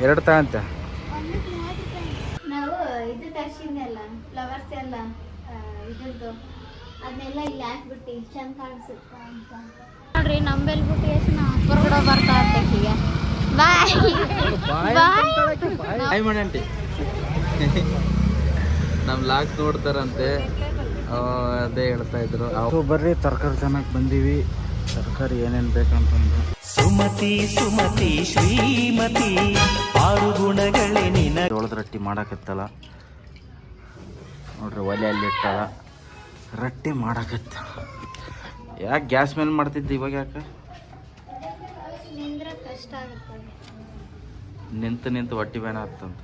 ಎರಡು ತಗಂತ ನಾವು ಇದು ತರ್ಸಿದ್ನಲ್ಲ ಫ್ಲವರ್ಸ್ ಎಲ್ಲ ಆ, ಇದ್ರದ್ದು. ಅದನ್ನೆಲ್ಲ ಇಲ್ಲಿ ಹಾಕ್ಬಿಟ್ಟು ಚಂದ ಕಾಣಿಸುತ್ತ ಅಂತ. ನೋಡ್ರಿ ನಂಬೆಲ್ ಬಿಟ್ಟು ಎಷ್ಟು ಹೊರಗಡೆ ಬರ್ತಾ ಇರ್ತೀಗ ಬಾಯ್. ಬಾಯ್ ಬಾಯ್. ಮಾಡಿ ಆಂಟಿ ನಮ್ಮ ನೋಡ್ತಾರಂತೆ. ಅದೇ ಹೇಳ್ತಾ ಇದ್ರು. ಅವ್ರು ಬರ್ರಿ ತರಕಾರಿ ಚೆನ್ನಾಗಿ ಬಂದೀವಿ. ತರಕಾರಿ ಏನೇನು ಬೇಕಂತಂದು ಸುಮತಿ ಸುಮತಿ ಶ್ರೀಮತಿ ಆರು ಗುಣಗಳೇ ನಿನ ಜೋಳದ ರೊಟ್ಟಿ ಮಾಡಾಕತ್ತಲ್ಲ. ನೋಡ್ರಿ ಒಲೆ ಇಟ್ಟಲ್ಲ ರೊಟ್ಟಿ ಮಾಡಕತ್ತ. ಯಾಕೆ ಗ್ಯಾಸ್ ಮೇಲೆ ಮಾಡ್ತಿದ್ದೆ ಇವಾಗ ಯಾಕೆ? ನಿಂದ್ರೆ ಕಷ್ಟ ಆಗುತ್ತದೆ ನಿಂತು ನಿಂತು ಹೊಟ್ಟಿ ಬೇನ ಆಗ್ತಂತ.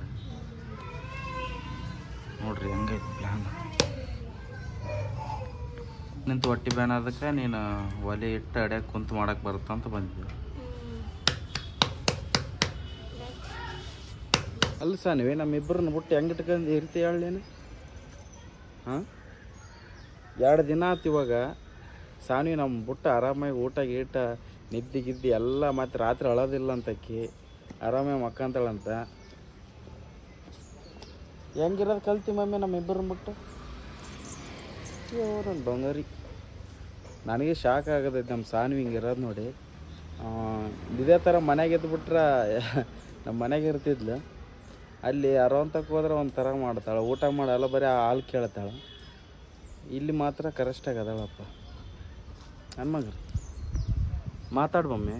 ನೋಡ್ರಿ ಹೆಂಗೈತೆ ಪ್ಲ್ಯಾನ್ ನಿಂತು ಹೊಟ್ಟಿ ಬ್ಯಾನ್ ಅದಕ್ಕೆ ನೀನು ಒಲೆ ಇಟ್ಟು ಅಡ್ಯಾಗ ಕುಂತು ಮಾಡಕ್ಕೆ ಬರುತ್ತಂತ ಬಂದಿದ್ದೆ ಅಲ್ಲ ಸಾ ನೀವೇ ನಮ್ಮಿಬ್ಬರನ್ನ ಬಿಟ್ಟು ಹೆಂಗೆ ಇಟ್ಕೊಂಡು ಇರ್ತಿ ಹೇಳೇನು ಹಾಂ? ಎರಡು ದಿನ ಆತು ಇವಾಗ. ಸಾನ್ವಿ ನಮ್ಮ ಬಿಟ್ಟು ಆರಾಮಾಗಿ ಊಟ ಗೀಟ ನಿದ್ದೆ ಗಿದ್ದಿ ಎಲ್ಲ ಮತ್ತು ರಾತ್ರಿ ಅಳೋದಿಲ್ಲ ಅಂತಕ್ಕಿ ಆರಾಮಾಗಿ ಮಕ್ಕಂತಾಳಂತ. ಹೆಂಗಿರೋದು ಕಲ್ತಿ ಮಮ್ಮಿ ನಮ್ಮಿಬ್ಬರನ್ನ ಬಿಟ್ಟು? ಬಂಗಾರಿ. ನನಗೆ ಶಾಕ್ ಆಗದೈತೆ ನಮ್ಮ ಸಾನ್ವಿ ಹಿಂಗಿರೋದು ನೋಡಿ. ಆ, ಇದೇ ಥರ ಮನೆಗೆ ಎದ್ಬಿಟ್ರೆ ನಮ್ಮ ಮನೆಗೆ ಇರ್ತಿದ್ಲು. ಅಲ್ಲಿ ಅರವಂತಕ್ಕೆ ಹೋದ್ರೆ ಒಂಥರ ಮಾಡ್ತಾಳೆ ಊಟ ಮಾಡಲ್ಲ ಬರೀ ಹಾಲು ಕೇಳ್ತಾಳೆ. ಇಲ್ಲಿ ಮಾತ್ರ ಕರೆಕ್ಟಾಗಿ ಅದಾಳಪ್ಪ. ನನ್ನ ಮಗ. ಮಾತಾಡು ಮಮ್ಮಿ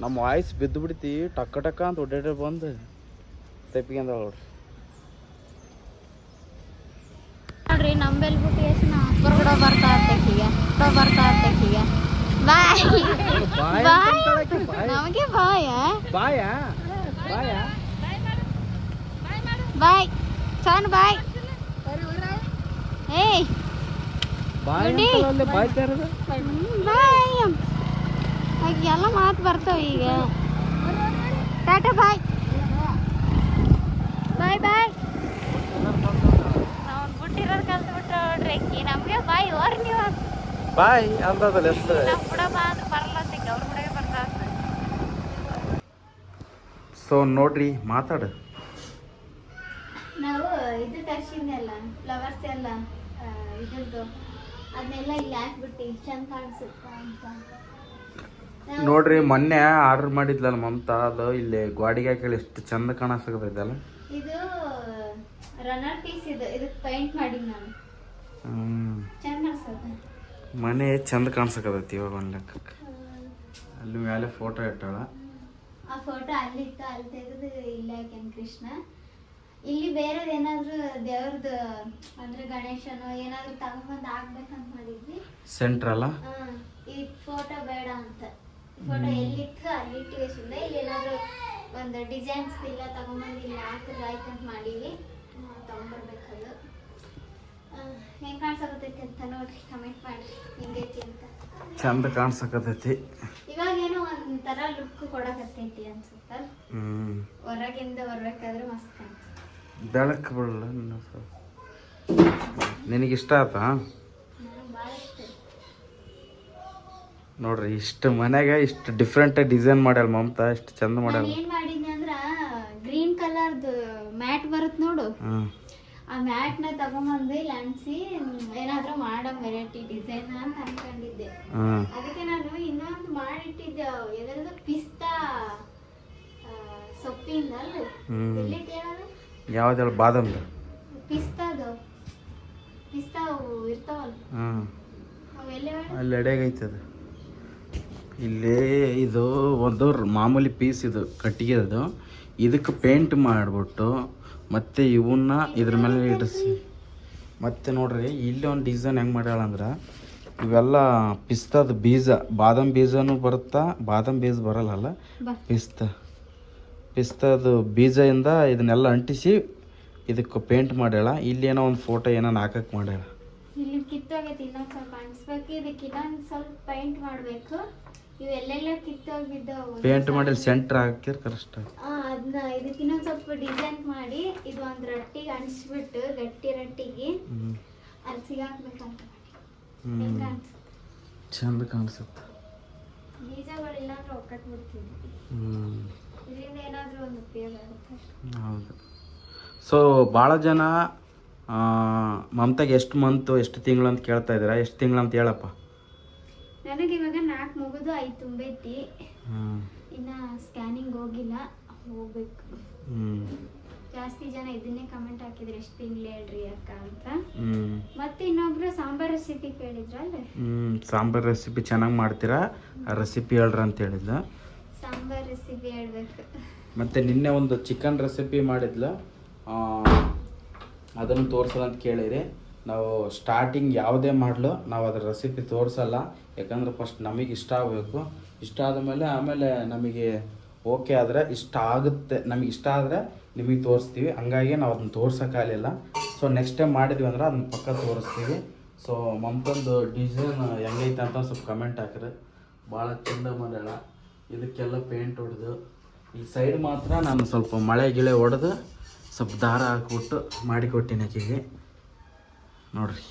ನಮ್ಮ ವಾಯ್ಸ್ ಬಿದ್ದು ಬಿಡ್ತಿ ಟಕ್ಕ ಟಕ್ಕ ಅಂತ ಒಡ್ಡಾಡಿ ಬಂದು ತೆಪ್ಪಿಗೆಂದ ನೋಡ್ರಿ ನೋಡ್ರಿ ನಂಬೆಲ್ ಬಿಟ್ಟು ಎಷ್ಟು ಹೊರಗಡೆ ಬರ್ತಾ ಇರ್ತೀಗ ಬರ್ತಾ ಇರ್ತೀಗ ಬಾಯ್. ಬಾಯ್ ನಮಗೆ ಬಾಯ ಬಾಯ? ಬಾಯ? ಬಾಯ್. ಸಣ್ಣ ಬಾಯ್. ಏಯ್. ಬಾಯ್ ಎಲ್ಲ ಮಾತು ಬರ್ತಾವ ಈಗ. ಟಾಟಾ ಬಾಯ್. ಬಾಯ್ ಬಾಯ್. ಬಿಟ್ಟಿರೋದು ಕಲ್ತು ಬಿಟ್ರೆ ನೋಡ್ರಿ. ನಮಗೆ ಬಾಯ್ ಓರ್ ನೀವು. ಬಾಯ್ ಅಂದದಲ್ಲ ಎಷ್ಟು? ಸೊ ನೋಡ್ರಿ ಮಾತಾಡು. ನಾವು ಇದು ತರ್ಸಿದ್ನಲ್ಲ ಫ್ಲವರ್ಸ್ ಎಲ್ಲ ಇದ್ರದ್ದು. ಅದನ್ನೆಲ್ಲ ಇಲ್ಲಿ ಹಾಕ್ಬಿಟ್ಟು ಚಂದ ಕಾಣಿಸುತ್ತ ಅಂತ. ನೋಡ್ರಿ ಮೊನ್ನೆ ಆರ್ಡರ್ ಮಾಡಿದ್ಲಲ್ಲ ಮಮತಾ ಅದು ಇಲ್ಲಿ ಗ್ವಾಡಿಗೆ ಹಾಕಿ ಎಷ್ಟು ಚಂದ ಕಾಣಿಸ್ತದಲ್ಲ ಇದು ರನ್ನರ್ ಪೀಸ್ ಇದು ಇದಕ್ಕೆ ಪೇಂಟ್ ಮಾಡಿ ನಾನು. ಚಂದ ಕಾಣಿಸ್ತದೆ ಮನೆ ಚಂದ ಕಾಣಿಸಕತೈತಿ ಇವಾಗ ಒಂದ್ ಲೆಕ್ಕಕ್ಕೆ ಅಲ್ಲಿ ಮೇಲೆ ಫೋಟೋ ಇಟ್ಟಾಳ. ಆ ಫೋಟೋ ಅಲ್ಲಿತ್ತು ಅಲ್ಲಿ ತೆಗೆದು ಇಲ್ಲ ಹಾಕ್ಯಾನ ಕೃಷ್ಣ. ಇಲ್ಲಿ ಬೇರೆ ಏನಾದ್ರು ದೇವ್ರದ್ದು ಅಂದ್ರೆ ಗಣೇಶನೋ ಏನಾದ್ರು ತಗೊಂಬಂದು ಹಾಕ್ಬೇಕಂತ ಮಾಡಿದ್ವಿ. ಸೆಂಟ್ರಲ್ಲ ಈ ಫೋಟೋ ಬೇಡ ಅಂತ. ಫೋಟೋ ಎಲ್ಲಿತ್ತು ಅಲ್ಲಿ ಇಟ್ಟಿಗೆಸಿಂದ ಇಲ್ಲಿ ಏನಾದ್ರು ಒಂದು ಡಿಸೈನ್ಸ್ ಇಲ್ಲ ತಗೊಂಬಂದು ಇಲ್ಲಿ ಹಾಕಿದ್ರೆ ಆಯ್ತು ಅಂತ ಮಾಡೀವಿ ಆ, ಹೆಂಗ್ ಕಾಣ್ಸಕತ್ತೈತಿ ಅಂತ ನೋಡ್ರಿ ಕಮೆಂಟ್ ಮಾಡ್ರಿ ಹೆಂಗೈತಿ ಅಂತ. ಚಂದ ಕಾಣಿಸಕತೈತಿ ಇವಾಗ ಏನೋ ಒಂಥರ ಲುಕ್ ಕೊಡಕತ್ತೈತಿ ಅನ್ಸುತ್ತ? ಹ್ಮ್. ಹೊರಗಿಂದ ಬರ್ಬೇಕಾದ್ರೆ ಮಸ್ತ್ ಕಾಣ್ತದೆ ಬೆಳಕು ಬಿಡಲ್ಲ ನಿನಗೆ ಇಷ್ಟ ಆತಾ ನೋಡ್ರಿ ಇಷ್ಟು ಮನೆಗೆ ಇಷ್ಟು ಡಿಫ್ರೆಂಟ್ ಡಿಸೈನ್ ಮಾಡ್ಯಾಳ ಮಮತಾ ಇಷ್ಟು ಚಂದ ಮಾಡ್ಯಾಳ ಏನ್ ಮಾಡಿದ್ದೆ ಅಂದ್ರ ಗ್ರೀನ್ ಕಲರ್ದು ಮ್ಯಾಟ್ ಬರುತ್ತೆ ನೋಡು. ಆ ಮ್ಯಾಟ್ನ ತಗೊಂಬಂದು ಇಲ್ಲಿ ಅಂಟಿಸಿ ಏನಾದ್ರೂ ಮಾಡೋ ವೆರೈಟಿ ಡಿಸೈನ್ ಅಂತ ಅನ್ಕೊಂಡಿದ್ದೆ. ಅದಕ್ಕೆ ನಾನು ಇನ್ನೊಂದು ಮಾಡಿಟ್ಟಿದ್ದೆ ಎದ್ರದ್ದು ಪಿಸ್ತಾ ಸೊಪ್ಪಿಂದ. ಎಲ್ಲಿ ಹೇಳೋದು? ಯಾವ್ದು ಪಿಸ್ತಾದು. ಪಿಸ್ತಾ ಇರ್ತಾವಲ್ಲ. ಅಲ್ಲಿ ಎಡೆಗೈತೆ ಅದು. ಇಲ್ಲಿ ಇದು ಒಂದು ಮಾಮೂಲಿ ಪೀಸ್ ಇದು ಕಟ್ಟಿಗೆ ಅದು. ಇದಕ್ಕೆ ಪೇಂಟ್ ಮಾಡಿಬಿಟ್ಟು ಮತ್ತೆ ಇವನ್ನ ಇದ್ರ ಮೇಲೆ ಇಡಿಸಿ. ಮತ್ತೆ ನೋಡ್ರಿ ಇಲ್ಲಿ ಒಂದು ಡಿಸೈನ್ ಹೆಂಗೆ ಮಾಡ್ಯಾಳ ಅಂದ್ರೆ ಇವೆಲ್ಲ ಪಿಸ್ತದ ಬೀಜ ಬಾದಾಮ್ ಬೀಜನೂ ಬರುತ್ತಾ ಬಾದಾಮ್ ಬೀಜ ಬರಲ್ಲ ಪಿಸ್ತಾ ಪಿಸ್ತ. ಪಿಸ್ತದ ಬೀಜದಿಂದ ಇದನ್ನೆಲ್ಲ ಅಂಟಿಸಿ ಇದಕ್ಕೆ ಪೇಂಟ್ ಮಾಡ್ಯಾಳ. ಇಲ್ಲಿ ಏನೋ ಒಂದು ಫೋಟೋ ಏನೋ ಹಾಕಕ್ಕೆ ಮಾಡ್ಯಾಳ. ಇಲ್ಲಿ ಕಿತ್ತೋಗೈತಿ ಇನ್ನೊಂದು ಸ್ವಲ್ಪ ಅನ್ಸ್ಬೇಕು ಇದಕ್ಕೆ ಇನ್ನೊಂದು ಸ್ವಲ್ಪ ಪೇಂಟ್ ಮಾಡ್ಬೇಕು. ಕಿತ್ತೋಗಿದ್ದವು ಪೇಂಟ್ ಮಾಡಿ ಸೆಂಟ್ರ್ ಹಾಕಿರ್ ಅದನ್ನ ಇದಕ್ಕೆ ಇನ್ನೊಂದ್ ಸ್ವಲ್ಪ ಡಿಸೈನ್ ಮಾಡಿ ಇದು ಒಂದ್ ರೊಟ್ಟಿಗೆ ಅಂಟಿಸ್ಬಿಟ್ಟು ಗಟ್ಟಿ ರೊಟ್ಟಿಗೆ ಅಲ್ಲಿ ಸಿಗಾಕ್ಬೇಕಂತ ಚಂದ ಕಾಣಿಸುತ್ತೆ. ಬೀಜಗಳಿಲ್ಲ ಅಂದ್ರೆ ಒಕ್ಕಟ್ಬಿಡ್ತಿದ್ವಿ ಹ್ಞೂ ಇದರಿಂದ ಏನಾದರೂ ಒಂದು ಉಪಯೋಗ ಆಗುತ್ತೆ. ಹೌದು. ಸೊ ಭಾಳ ಜನ ಮಮತಾಗೆ ಎಷ್ಟು ಮಂತು ಎಷ್ಟು ತಿಂಗಳು ಅಂತ ಕೇಳ್ತಾ ಇದ್ದೀರಾ? ಎಷ್ಟು ತಿಂಗಳು ಅಂತ ಹೇಳಪ್ಪ? ನನಗೆ ಇವಾಗ ನಾಲ್ಕು ಮುಗಿದು ಐದು ತುಂಬೈತಿ. ಇನ್ನು ಸ್ಕ್ಯಾನಿಂಗ್ ಹೋಗಿಲ್ಲ ಹೋಗ್ಬೇಕು. ಜಾಸ್ತಿ ಜನ ಇದನ್ನೇ ಕಮೆಂಟ್ ಹಾಕಿದ್ರು ಎಷ್ಟು ತಿಂಗಳು ಹೇಳ್ರಿ ಅಕ್ಕ ಅಂತ. ಮತ್ತೆ ಇನ್ನೊಬ್ರು ಸಾಂಬಾರ್ ರೆಸಿಪಿ ಕೇಳಿದ್ರಲ್ಲ ಹ್ಞೂ ಸಾಂಬಾರು ರೆಸಿಪಿ ಚೆನ್ನಾಗಿ ಮಾಡ್ತೀರಾ? ರೆಸಿಪಿ ಹೇಳ್ರ ಅಂತ ಹೇಳಿದ್ಲು ಸಾಂಬಾರ್ ರೆಸಿಪಿ ಹೇಳ್ಬೇಕು. ಮತ್ತೆ ನಿನ್ನೆ ಒಂದು ಚಿಕನ್ ರೆಸಿಪಿ ಮಾಡಿದ್ಲ. ಅದನ್ನು ಅದನ್ನು ಅಂತ ಕೇಳಿರಿ ನಾವು ಸ್ಟಾರ್ಟಿಂಗ್ ಯಾವುದೇ ಮಾಡಲು ನಾವು ಅದ್ರ ರೆಸಿಪಿ ತೋರಿಸಲ್ಲ. ಯಾಕಂದ್ರೆ ಫಸ್ಟ್ ನಮಗೆ ಇಷ್ಟ ಆಗಬೇಕು. ಇಷ್ಟ ಆದಮೇಲೆ ಆಮೇಲೆ ನಮಗೆ ಓಕೆ ಆದರೆ ಇಷ್ಟ ಆಗುತ್ತೆ. ನಮಗೆ ಇಷ್ಟ ಆದರೆ ನಿಮಗೆ ತೋರಿಸ್ತೀವಿ. ಹಂಗಾಗಿ ನಾವು ಅದನ್ನ ತೋರ್ಸೋಕ್ಕಾಗಲಿಲ್ಲ ಸೊ ನೆಕ್ಸ್ಟ್ ಟೈಮ್ ಮಾಡಿದ್ವಿ ಅಂದ್ರೆ ಅದನ್ನ ಪಕ್ಕ ತೋರಿಸ್ತೀವಿ. ಸೊ ಮಮ್ಮಂದು ಡಿಸೈನ್ ಹೆಂಗೈತೆ ಅಂತ ಸ್ವಲ್ಪ ಕಮೆಂಟ್ ಹಾಕಿರಿ. ಭಾಳ ಚಂದ ಮಾಡ್ಯಾಳ. ಇದಕ್ಕೆಲ್ಲ ಪೇಂಟ್ ಹೊಡೆದು. ಈ ಸೈಡ್ ಮಾತ್ರ ನಾನು ಸ್ವಲ್ಪ ಮಳೆ ಗಿಳೆ ಹೊಡೆದು ಸ್ವಲ್ಪ ದಾರ ಹಾಕ್ಬಿಟ್ಟು ಮಾಡಿಕೊಟ್ಟಿನಿ ಆಕೆಗೆ. ನೋಡ್ರಿ.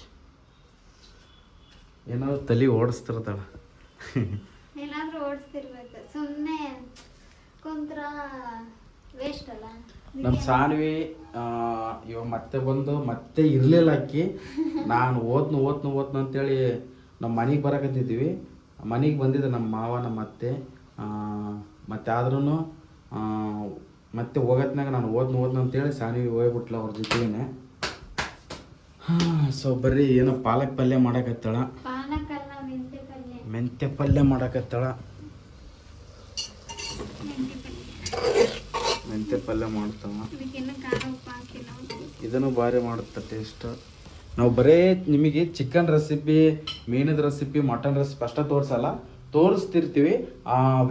ಏನಾದ್ರು ತಲೆ ಓಡಿಸ್ತಿರ್ತಾಳ ಏನಾದ್ರೂ ಓಡಿಸ್ತಿರ್ಬೇಕು. ಸುಮ್ಮನೆ ಕುಂತ್ರ ವೇಸ್ಟ್ ಅಲ್ಲ. ನಮ್ಮ ಸಾನ್ವಿ ಇವ ಇವಾಗ ಮತ್ತೆ ಬಂದು ಮತ್ತೆ ಇರಲಿಲ್ಲ ಅಕ್ಕಿ. ನಾನು ಓದ್ನು ಓದ್ನು ಓದ್ನು ಅಂತೇಳಿ ನಮ್ಮ ಮನೆಗೆ ಬರಕತ್ತಿದ್ದೀವಿ ಮನೆಗೆ ಬಂದಿದ್ದೆ ನಮ್ಮ ಮಾವ ನಮ್ಮ ಅತ್ತೆ ಆ, ಮತ್ತೆ ಆದ್ರೂ ಮತ್ತೆ ಹೋಗತ್ನಾಗ ನಾನು ಓದ್ನು ಓದ್ನು ಅಂತೇಳಿ ಸಾನ್ವಿ ಹೋಗ್ಬಿಟ್ಲ ಅವ್ರ ಜೊತೆಗೇನೆ. ಹಾಂ ಸೊ ಬರ್ರಿ ಏನೋ ಪಾಲಕ್ ಪಲ್ಯ ಮಾಡಕತ್ತಾಳ. ಪಾನಕಲ್ಲ ಮೆಂತೆ ಪಲ್ಯ. ಮೆಂತ್ಯ ಪಲ್ಯ ಮಾಡಕತ್ತಾಳ. ಮೆಂತ್ಯ ಪಲ್ಯ. ಮಾಡ್ತಾವ. ಇದನ್ನು ಭಾರಿ ಮಾಡುತ್ತೆ ಟೇಸ್ಟ್ ನಾವು ಬರೇ ನಿಮಗೆ ಚಿಕನ್ ರೆಸಿಪಿ ಮೀನದ ರೆಸಿಪಿ ಮಟನ್ ರೆಸಿಪಿ ಅಷ್ಟೇ ತೋರಿಸಲ್ಲ. ತೋರಿಸ್ತಿರ್ತೀವಿ.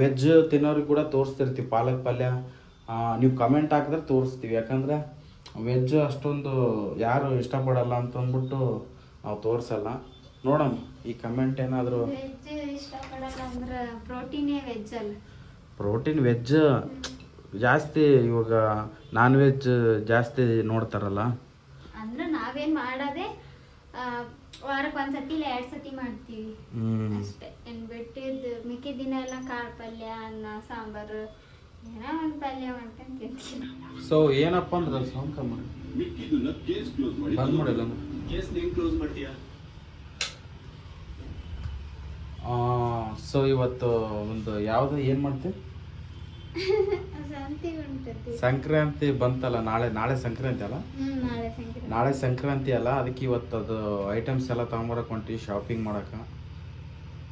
ವೆಜ್ ತಿನ್ನೋರಿಗೆ ಕೂಡ ತೋರಿಸ್ತಿರ್ತೀವಿ ಪಾಲಕ್ ಪಲ್ಯ. ನೀವು ಕಮೆಂಟ್ ಹಾಕಿದ್ರೆ ತೋರಿಸ್ತೀವಿ. ಯಾಕಂದ್ರೆ ವೆಜ್ ಅಷ್ಟೊಂದು ಯಾರು ಇಷ್ಟಪಡಲ್ಲ ಅಂತ ಅಂದ್ಬಿಟ್ಟು ನಾವು ತೋರಿಸಲ್ಲ. ನೋಡಮ್ಮ ಈ ಕಮೆಂಟ್ ಏನಾದರೂ ಪ್ರೋಟೀನೇ ವೆಜ್ ಜಾಸ್ತಿ ಇವಾಗ ನಾನ್ ವೆಜ್ ಜಾಸ್ತಿ ನೋಡ್ತಾರಲ್ಲ. ಅಂದ್ರೆ ನಾವೇನ್ ಮಾಡೋದೇ ವಾರಕ್ಕೆ ಒಂದ್ಸತಿ ಇಲ್ಲ ಎರಡು ಸತಿ ಮಾಡ್ತೀವಿ. ಅಷ್ಟೇ. ಏನ್ ಬಿಟ್ಟಿದ್ದು ಮಿಕ್ಕಿದ ದಿನ ಎಲ್ಲ ಕಾಳು ಪಲ್ಯ ಅನ್ನ ಸಾಂಬಾರು ಏನೋ ಒಂದ್ ಪಲ್ಯ ಮಾಡ್ಕೊಂಡ್ ತಿಂತೀವಿ. ಸೊ ಏನಪ್ಪ ಅಂದ್ರೆ ಸೌಂಡ್ ಬಂದ್ ಮಾಡಿಲ್ಲ ಸೊ ಇವತ್ತು ಒಂದು ಯಾವ್ದು ಏನು ಮಾಡ್ತೀವಿ ಸಂಕ್ರಾಂತಿ ಬಂತಲ್ಲ ನಾಳೆ ನಾಳೆ ಸಂಕ್ರಾಂತಿ ಅಲ್ಲ? ನಾಳೆ ಸಂಕ್ರಾಂತಿ. ನಾಳೆ ಸಂಕ್ರಾಂತಿ ಅಲ್ಲ ಅದಕ್ಕೆ ಇವತ್ತು ಅದು ಐಟಮ್ಸ್ ಎಲ್ಲ ತಗೊಂಬರಕ್ ಹೊಂಟಿ ಶಾಪಿಂಗ್ ಮಾಡಕ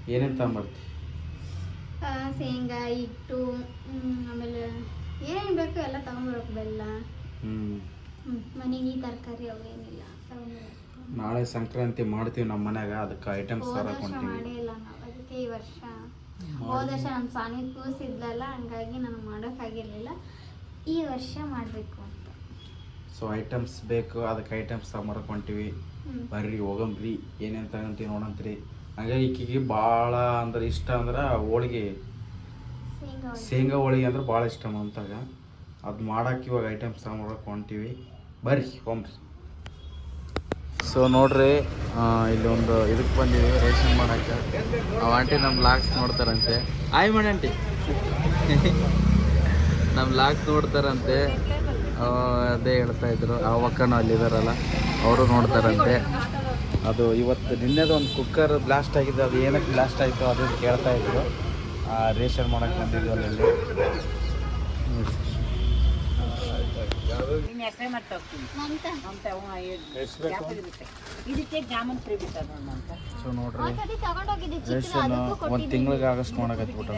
ಏನೇನು ತಗೊಂಬರ್ತಿ? ಶೇಂಗಾ ಹಿಟ್ಟು ಆಮೇಲೆ ಏನೇನು ಬೇಕು ಎಲ್ಲ ತಗೊಂಬರಕ್ ಬೆಲ್ಲ. ಮನೆಗೆ ಈ ತರಕಾರಿ ಅವು ಏನಿಲ್ಲ ನಾಳೆ ಸಂಕ್ರಾಂತಿ ಮಾಡ್ತೀವಿ ನಮ್ಮ ಮನೆಯಾಗ ಅದಕ್ಕೆ ಐಟಮ್ಸ್ ಹೋದ ವರ್ಷ ಮಾಡೇ ಇಲ್ಲ ನಾವು ಅದಕ್ಕೆ ಈ ವರ್ಷ. ಹೋದ ವರ್ಷ ನಮ್ಮ ಸ್ವಾಮಿ ಕೂಸಿದ್ಲಲ್ಲ ಹಂಗಾಗಿ ನಾನು ಮಾಡೋಕ್ಕಾಗಿರ್ಲಿಲ್ಲ ಈ ವರ್ಷ ಮಾಡಬೇಕು ಅಂತ. ಸೊ ಐಟಮ್ಸ್ ಬೇಕು ಅದಕ್ಕೆ ಐಟಮ್ಸ್ ತಗೊಂಬರಕ್ ಹೊಂಟೀವಿ. ಹ್ಮ್. ಬರ್ರಿ ಹೋಗಂಬ್ರಿ ಏನೇನು ತಗೊಂತೀವಿ ನೋಡಂತ್ರಿ. ಹಂಗೆ ಈಕಿಗೆ ಭಾಳ ಅಂದ್ರೆ ಇಷ್ಟ ಅಂದ್ರೆ ಹೋಳಿಗೆ. ಶೇಂಗಾ ಹೋಳಿಗೆ. ಅಂದ್ರೆ ಭಾಳ ಇಷ್ಟ ಮಂತಾಗ ಅದು ಮಾಡೋಕೆ ಇವಾಗ ಐಟಮ್ಸ್ ತಗೊಂಬರಕ್ಕೆ ಹೊಂಟೀವಿ. ಬರ್ರಿ ಹೋಗ್ರಿ ಸೊ ನೋಡ್ರಿ ಆ, ಇಲ್ಲಿ ಒಂದು ಇದಕ್ಕೆ ಬಂದೀವಿ ರೇಷನ್ ಮಾಡಕ್ಕೆ. ಅವ ಆಂಟಿ ನಮ್ಮ ಲಾಕ್ಸ್ ನೋಡ್ತಾರಂತೆ. ಆಯ್ ಮಾಡಿ ಆಂಟಿ. ನಮ್ಮ ಲಾಕ್ಸ್ ನೋಡ್ತಾರಂತೆ. ಅದೇ ಹೇಳ್ತಾ ಇದ್ರು. ಆ ಅಲ್ಲಿ ಅಲ್ಲಿದಾರಲ್ಲ. ಅವರು ನೋಡ್ತಾರಂತೆ. ಅದು ಇವತ್ತು ನಿನ್ನೆದು ಒಂದು ಕುಕ್ಕರ್ ಬ್ಲಾಸ್ಟ್ ಆಗಿದೆ ಅದು ಏನಕ್ಕೆ ಬ್ಲಾಸ್ಟ್ ಆಯಿತು ಅದು ಕೇಳ್ತಾ ಇದ್ರು. ಆ, ರೇಷನ್ ಮಾಡೋಕ್ಕೆ ಬಂದಿದ್ವಿ ಅಲ್ಲಿ ಸೊ ನೋಡ್ರಿ. ರೇಷನ್ ಒಂದು ತಿಂಗಳಿಗೆ ಆಗಸ್ಟ್ ಮಾಡಕತ್ಬಿಟ್ಟ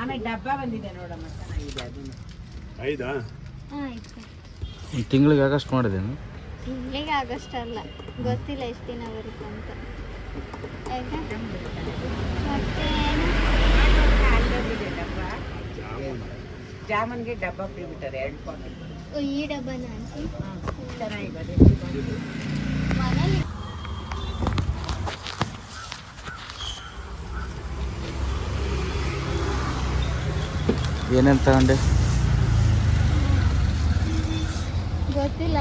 ಆಮೇಲೆ ಡಬ್ಬ ಬಂದಿದೆ ನೋಡಮ್ಮ ಚೆನ್ನಾಗಿದೆ ಅದನ್ನು. ಹಾ ಒಂದು ತಿಂಗಳಿಗೆ ಆಗಷ್ಟು ಮಾಡಿದ್ದೇನೆ? ತಿಂಗಳಿಗೆ ಆಗಸ್ಟ್ ಅಲ್ಲ ಗೊತ್ತಿಲ್ಲ ಎಷ್ಟು ದಿನ ಬರುತ್ತೆ ಅಂತ. ಆಯ್ತಾ? ಮತ್ತೆ ಜಾಮೂನ್ಗೆ ಡಬ್ಬ ಫ್ರೀ ಬಿಟ್ಟಾರೆ ಎರಡು ಪಾಕೆಟ್ ಈ ಡಬ್ಬನ ಆಂಟಿ ಚೆನ್ನಾಗಿದೆ. ಮನೇಲಿ ಏನೇನು ತಗೊಂಡೆ? ಗೊತ್ತಿಲ್ಲ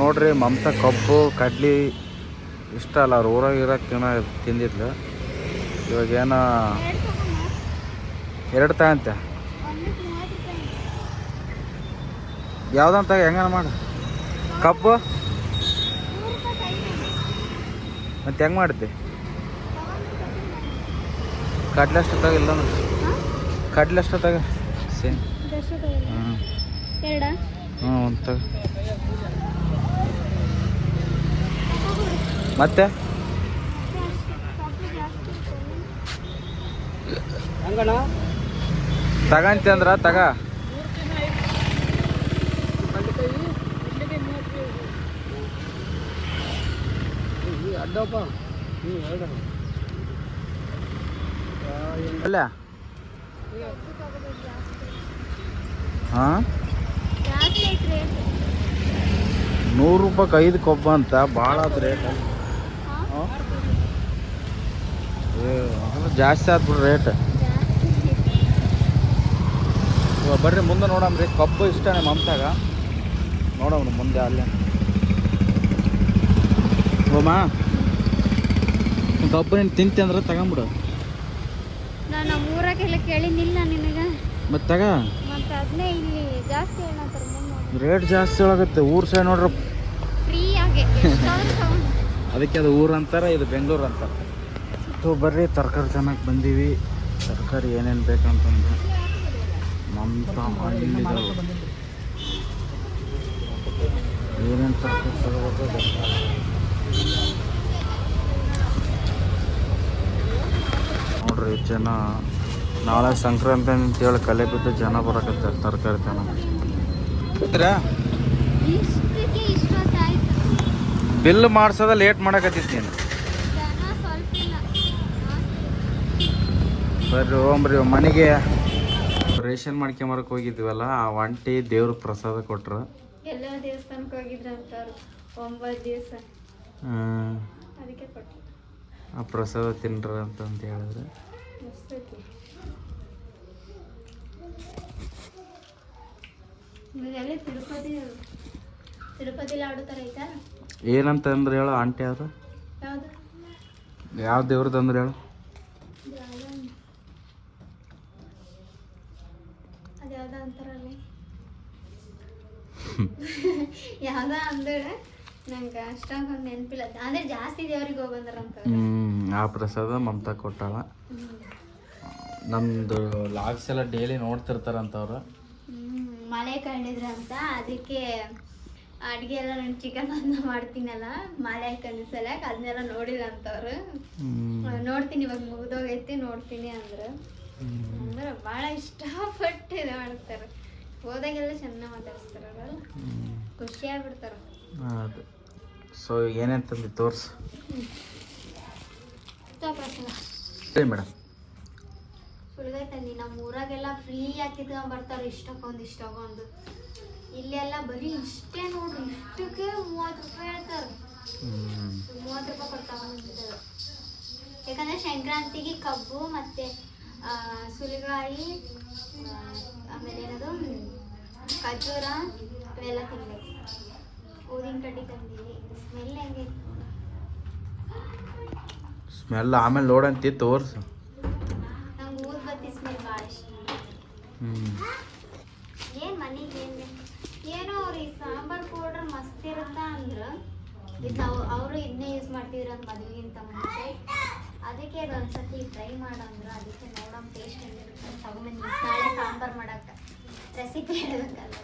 ನೋಡ್ರಿ ಮಮತಾ ಕಬ್ಬು, ಕಡ್ಲಿ, ಇಷ್ಟ ಅಲ್ಲ, ಅವ್ರ ಊರಾಗ ಇರೋಕೆ ತಿನ್ನ ತಿಂದಿದ್ಲು. ಇವಾಗ ಏನೋ ಎರಡು ತಗಂತೆ ಯಾವ್ದಂತ ಹೆಂಗನ ಮಾಡು. ಕಬ್ಬು? ಮತ್ತೆ ಹೆಂಗೆ ಮಾಡಿದ್ದೆ? ಕಡ್ಲೆ ಅಷ್ಟೊತ್ತಾಗ ಇಲ್ಲ ಕಡ್ಲೆ ಅಷ್ಟೊತ್ತಾಗ ಸೇನ್ ಸೇಮ್. ಎರಡ. ಹ್ಞೂ ಒಂದು ತಗ. ಮತ್ತೆ? ತಗಂತಿ ಅಂದ್ರ ತಗ. ಅಲ್ಲ. ಹಾಂ? ನೂರು ರೂಪಾಯಿಗೆ ಐದು ಕೊಬ್ಬ ಅಂತ ಭಾಳ ರೇಟ್. ಜಾಸ್ತಿ ಆದ್ಬಿಡ್ರಿ ರೇಟ್. ಬರ್ರಿ, ಮುಂದೆ ನೋಡಮ್ರಿ ಕಬ್ಬು ನಮ್ಮ ಮಮತಾಗ ನೋಡೋಣ ಮುಂದೆ ಅಲ್ಲೇ. ಓಮ ಕಬ್ಬು ನೀನು ತಿಂತಿ ಅಂದ್ರೆ ತಗೊಂಬಿಡು. ನಾನು ನಮ್ಮ ಊರಾಗೆಲ್ಲ ಕೇಳಿನಿಲ್ಲ ನಿನಗೆ. ಮತ್ತೆ ತಗ. ಮತ್ತು ಅದನ್ನೇ ಇಲ್ಲಿ ಜಾಸ್ತಿ ಮುಂದೆ ರೇಟ್ ಜಾಸ್ತಿ ಒಳಗತ್ತೆ. ಊರ್ ಸೈಡ್ ನೋಡ್ರಿ ಫ್ರೀಯಾಗಿ ಆಗಿ ಅದಕ್ಕೆ ಅದು ಊರು ಅಂತಾರೆ ಇದು ಬೆಂಗಳೂರು ಅಂತಾರೆ. ತೋ ಬರ್ರಿ ತರಕಾರಿ ಚೆನ್ನಾಗಿ ಬಂದೀವಿ. ತರಕಾರಿ ಏನೇನು ಬೇಕಂತಂದ್ರೆ ಏನೇನ್ ಹಣ್ಣಿದಾವೆ ಏನೇನು ತರಕಾರಿ ತಗೋಬೇಕು ನೋಡ್ರಿ ಜನ. ನಾಳೆ ಸಂಕ್ರಾಂತಿ ಅಂತೇಳಿ ಕಲೆ ಬಿದ್ದು ಜನ ಬರಕತ್ತಾರೆ ತರಕಾರಿ ಇಷ್ಟೊತ್ತಾಯ್ತು. ಬಿಲ್ ಮಾಡ್ಸೋದ ಲೇಟ್ ಇಲ್ಲ ಬರ್ರಿ ಹೋಗ್ರಿ ಮನೆಗೆ. ರೇಷನ್ ಮಾಡ್ಕೊಂಬರಕ್ಕೆ ಹೋಗಿದ್ವಲ್ಲ ಆ ಒಂಟಿ ದೇವ್ರ ಪ್ರಸಾದ ಕೊಟ್ರು. ಎಲ್ಲ ದೇವಸ್ಥಾನಕ್ಕೆ ಹೋಗಿದ್ರ ಅಂತವ್ರು ಒಂಬತ್ತು ದಿವಸ. ಹ್ಮ್. ಅದಕ್ಕೆ ಕೊಟ್ಟು ಆ ಪ್ರಸಾದ ತಿನ್ರ ಅಂತಂತ ಹೇಳಿದ್ರೆ. ಮಸ್ತೈತಿ ಅಂದ್ರೆ ತಿರುಪತಿ ಥರ ಐತಾ? ಏನಂತಂದ್ರೆ ಹೇಳು ಆಂಟಿ ಅದು ಯಾವುದು? ಯಾವ ದೇವ್ರದ್ದು ಅಂದ್ರೆ ಹೇಳು. ಅದ್ಯಾವ್ದ ಅಂತಾರಲ್ಲ. ಯಾವ್ದ ಅಂದ್ರೆ ನಂಗೆ ಅಷ್ಟೊಂದು ನೆನಪಿಲ್ಲ. ಅಂದ್ರೆ ಜಾಸ್ತಿ ದೇವ್ರಿಗೆ ಹೋಗಿ ಬಂದಾರಂತ. ಆ ಪ್ರಸಾದ ಮಮತಾ ಕೊಟ್ಟಾಳ. ನಮ್ದು ಲಾಗ್ಸ್ ಎಲ್ಲ ಡೈಲಿ ನೋಡ್ತಿರ್ತಾರಂತ ಅವ್ರು ಹ್ಮ್ ಮಳೆ ಕಂಡಿದ್ರ ಅಂತ ಅದಕ್ಕೆ ಅಡಿಗೆ ಎಲ್ಲ ನಾನು ಚಿಕನ್ ಅನ್ನ ಮಾಡ್ತೀನಲ್ಲ ಮಾಲೆ ಹಾಕೊಂಡು ಸಲಕ್ ಅದನ್ನೆಲ್ಲ ನೋಡಿಲ್ಲ ಅಂತವ್ರು ಅವ್ರು ನೋಡ್ತೀನಿ ಇವಾಗ ಮುಗ್ದೋಗೈತಿ ನೋಡ್ತೀನಿ ಅಂದ್ರೆ. ಅಂದ್ರೆ ಭಾಳ ಇಷ್ಟಪಟ್ಟು ಇದು ಮಾಡ್ತಾರೆ. ಹೋದಾಗೆಲ್ಲ ಚೆನ್ನಾಗಿ ಮಾತಾಡಿಸ್ತಾರಲ್ಲ. ಖುಷಿ ಆಗ್ಬಿಡ್ತಾರ ಅದು. ಸೊ ಏನೇನು ತಂದು ತೋರ್ಸು. ಮೇಡಮ್. ತಂದಿ ನಮ್ಮ ಊರಾಗೆಲ್ಲ ಫ್ರೀ ಹಾಕಿದ್ಕೊಂಡು ಬರ್ತಾರೆ. ಇಷ್ಟಕ್ಕೊಂದು ಇಷ್ಟಕ್ಕೊಂದು ಇಲ್ಲೆಲ್ಲ ಬರೀ ಇಷ್ಟೇ ನೋಡ್ರಿ ಇಷ್ಟಕ್ಕೆ ಮೂವತ್ತು ರೂಪಾಯಿ ಹೇಳ್ತಾರೆ. ಮೂವತ್ತು ರೂಪಾಯಿ ಕೊಡ್ತಾವ ತಗೊಂಡಿದ್ದಾರೆ ಯಾಕಂದ್ರೆ ಸಂಕ್ರಾಂತಿಗೆ ಕಬ್ಬು ಮತ್ತೆ ಸುಲಿಗಾಯಿ ಆಮೇಲೆ ಏನದು ಖಜೂರ ಇವೆಲ್ಲ ತಿನ್ಬೇಕು. ಊದಿನ ಕಡ್ಡಿ ತಂದೀವಿ ಸ್ಮೆಲ್ ಹೆಂಗೆ? ಸ್ಮೆಲ್ ಆಮೇಲೆ ನೋಡಂತಿ ತೋರ್ಸು ನಂಗೆ ಊದ್ ಬತ್ತಿ ಸ್ಮೆಲ್ ಭಾಳ ಇಷ್ಟ ಹ್ಮ್ ಏನ್ ಮನೆಗೆ ಏನ್? ಏನೋ ಅವ್ರ ಈ ಸಾಂಬಾರ್ ಪೌಡರ್ ಮಸ್ತ್ ಇರುತ್ತ ಅಂದ್ರ. ಇದು ಅವರು ಇದನ್ನೇ ಯೂಸ್ ಮಾಡ್ತಿದ್ರ ಅಂತ ಮದುವೆಗಿಂತ ಮುಂಚೆ. ಅದಕ್ಕೆ ಅದು ಒಂದ್ಸತಿ ಟ್ರೈ ಮಾಡಂದ್ರ. ಅದಕ್ಕೆ ನೋಡೋಣ ಟೇಸ್ಟ್ ಹೆಂಗಿರುತ್ತೆ ತಗೊಂಬಂದು ನಾಳೆ ಸಾಂಬಾರ್ ಮಾಡಕ್ಕ ರೆಸಿಪಿ ಹೇಳ್ಬೇಕಲ್ಲ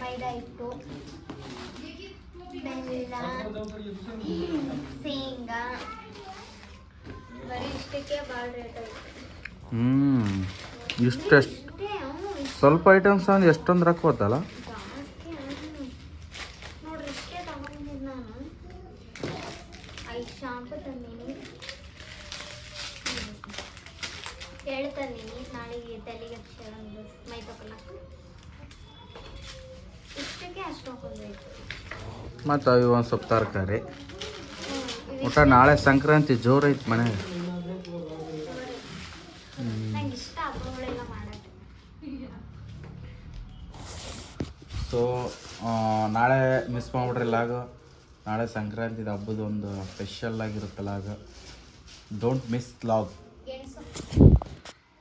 ಮೈದಾ ಹಿಟ್ಟು, ಬೆಲ್ಲ ಶೇಂಗಾ. ಬರೀ ಇಷ್ಟಕ್ಕೆ ಭಾಳ ರೇಟ್ ಐತೆ ಹ್ಮ್. ಇಷ್ಟೆಷ್ಟು ಇಷ್ಟೇ ಸ್ವಲ್ಪ ಐಟಮ್ಸ್ ಅಂದ್ರೆ ಎಷ್ಟೊಂದು ರೊಕ್ಕ ಹೋತಲ್ಲ? ಮತ್ತು ಅವು ಒಂದು ಸ್ವಲ್ಪ ತರಕಾರಿ. ಊಟ ನಾಳೆ ಸಂಕ್ರಾಂತಿ ಜೋರು ಐತಿ ಸೊ ನಾಳೆ ಮಿಸ್ ಮಾಡ್ಬಿಡ್ರಿ ಲಾಗ ನಾಳೆ ಸಂಕ್ರಾಂತಿ ಹಬ್ಬದ ಒಂದು ಸ್ಪೆಷಲ್ ಆಗಿರುತ್ತೆ ಲಾಗ. Don't miss vlog.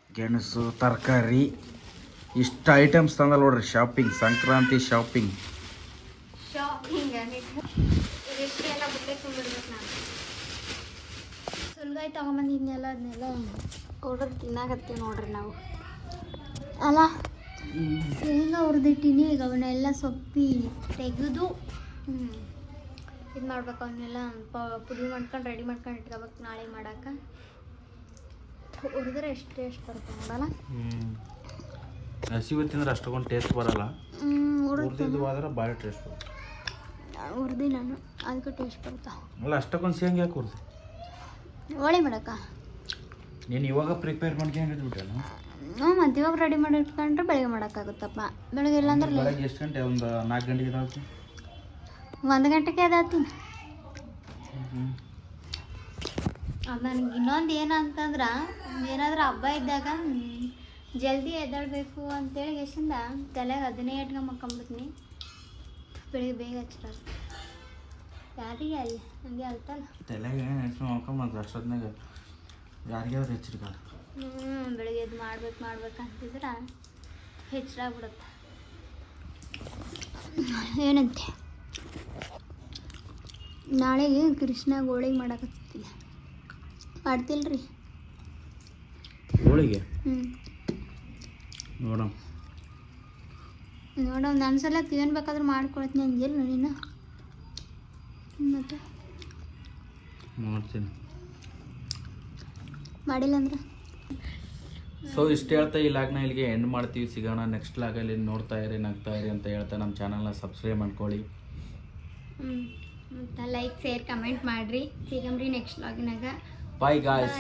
ಗೆಣಸು ತರಕಾರಿ ಇಷ್ಟು ಐಟಮ್ಸ್ ತಂದಲ್ಲ ನೋಡ್ರಿ ಶಾಪಿಂಗ್ ಸಂಕ್ರಾಂತಿ ಶಾಪಿಂಗ್ ಸುಲ್ಗಾಯಿ ತೊಗೊಂಬಂದಿದ್ನೆಲ್ಲ ಅದನ್ನೆಲ್ಲ ಆರ್ಡರ್ ತಿನ್ನಾಕತ್ತೀವಿ ನೋಡ್ರಿ ನಾವು. ಅಲ್ಲ ಶೇಂಗಾ ಹುರಿದಿಟ್ಟಿನಿ ಈಗ ಅವನ್ನೆಲ್ಲ ಸೊಪ್ಪಿ ತೆಗೆದು ಇದು ಮಾಡ್ಬೇಕು ಅವನ್ನೆಲ್ಲ ಪುಡಿ ಮಾಡ್ಕೊಂಡು ರೆಡಿ ಮಾಡ್ಕೊಂಡು ಇಟ್ಕೋಬೇಕು ನಾಳೆ ಮಾಡಕ್ಕ ಹುರಿದ್ರೆ ಎಷ್ಟು ಟೇಸ್ಟ್ ಬರುತ್ತೆ ನೋಡಲ್ಲ? ಹಸಿವು ತಿಂದ್ರೆ ಅಷ್ಟೊಂದು ಟೇಸ್ಟ್ ಬರಲ್ಲ. ಹುರಿದು ಹುರಿದಿದ್ದು. ಆದ್ರೆ ಭಾಳ ಟೇಸ್ಟ್ ಬರುತ್ತೆ. ಹುರಿದು ನಾನು ಅದಕ್ಕೆ ಟೇಸ್ಟ್ ಬರುತ್ತಾ? ಅಲ್ಲ ಅಷ್ಟಕ್ಕೊಂದು ಶೇಂಗಾ ಯಾಕೆ ಹುರಿದು? ಒಳ್ಳೆ ಮಾಡಕ್ಕ? ನೀನು ಇವಾಗ ಪ್ರಿಪೇರ್ ಮಾಡ್ಕೊಂಡಿದ್ಬಿಟ್ಟಲ್ಲ ಹ್ಞೂ ಮಧ್ಯವಾಗ ಇವಾಗ ರೆಡಿ ಮಾಡಿ ಇಟ್ಕೊಂಡ್ರೆ ಬೆಳಗ್ಗೆ ಮಾಡೋಕ್ಕಾಗುತ್ತಪ್ಪ. ಬೆಳಗ್ಗೆ ಇಲ್ಲಾಂದ್ರೆ. ಬೆಳಗ್ಗೆ ಎಷ್ಟು ಗಂಟೆ? ಒಂದು ನಾಲ್ಕು ಗಂಟೆಗೆ ಇದಾಗುತ್ತೆ ಒಂದು ಗಂಟೆಗೆ ಎದ್ದಾತೀನಿ ಅದು ನನಗೆ ಇನ್ನೊಂದು ಏನಂತಂದ್ರೆ ಏನಾದರೂ ಹಬ್ಬ ಇದ್ದಾಗ ಜಲ್ದಿ ಎದ್ದಾಡಬೇಕು ಅಂತೇಳಿ ಎಷ್ಟಿಂದ? ತಲೆಗೆ ಅದನ್ನೇ ಇಟ್ಕೊಂಡು ಮಕ್ಕೊಂಬಿಡ್ತೀನಿ ಬೆಳಿಗ್ಗೆ ಬೇಗ ಹಚ್ಚಿರ ಯಾರಿಗೆ ಅಲ್ಲಿ? ಹಂಗೆ ಅಲ್ತಲ್ಲ. ತಲೆಗೆ ಅಷ್ಟೊತ್ನಾಗ? ಯಾರಿಗಾದ್ರೂ ಹೆಚ್ಚಿರ್ಗಾರ ಹ್ಞೂ ಬೆಳಿಗ್ಗೆ ಎದ್ದು ಮಾಡ್ಬೇಕು ಮಾಡ್ಬೇಕು ಅಂತಿದ್ರೆ ಹೆಚ್ಚಾಗ್ಬಿಡುತ್ತೆ ಏನಂತೆ? ನಾಳೆಗೆ ಕೃಷ್ಣ ಗೋಳಿಗೆ ಮಾಡಕತ್ತೀನಿ ಮಾಡ್ತಿಲ್ರಿ? ಹೋಳಿಗೆ ಹ್ಞೂ ನೋಡೋಣ ನೋಡೋ ಒಂದು ಸಲ ಏನು ಬೇಕಾದ್ರೂ ಮಾಡ್ಕೊಳತ್ತೀನಿ ಹಂಗಿಲ್ಲ ನೀನು? ಮತ್ತೆ? ಮಾಡ್ತೀನಿ. ಮಾಡಿಲ್ಲ ಅಂದ್ರೆ? ಸೊ ಇಷ್ಟು ಹೇಳ್ತಾ ಈ ಲಾಗ್ನ ಇಲ್ಲಿಗೆ ಎಂಡ್ ಮಾಡ್ತೀವಿ. ಸಿಗೋಣ ನೆಕ್ಸ್ಟ್ ಲಾಗಲ್ಲಿ ನೋಡ್ತಾ ಇರಿ ನಗ್ತಾ ಇರಿ ಅಂತ ಹೇಳ್ತಾ ನಮ್ಮ ಚಾನಲ್ನ ಸಬ್ಸ್ಕ್ರೈಬ್ ಮಾಡ್ಕೊಳ್ಳಿ. ಲೈಕ್ ಶೇರ್ ಕಮೆಂಟ್ ಮಾಡಿರಿ. ಸಿಗಮ್ರಿ ನೆಕ್ಸ್ಟ್ ಲಾಗಿನಾಗ ಬಾಯ್ ಗಾಯ್ಸ್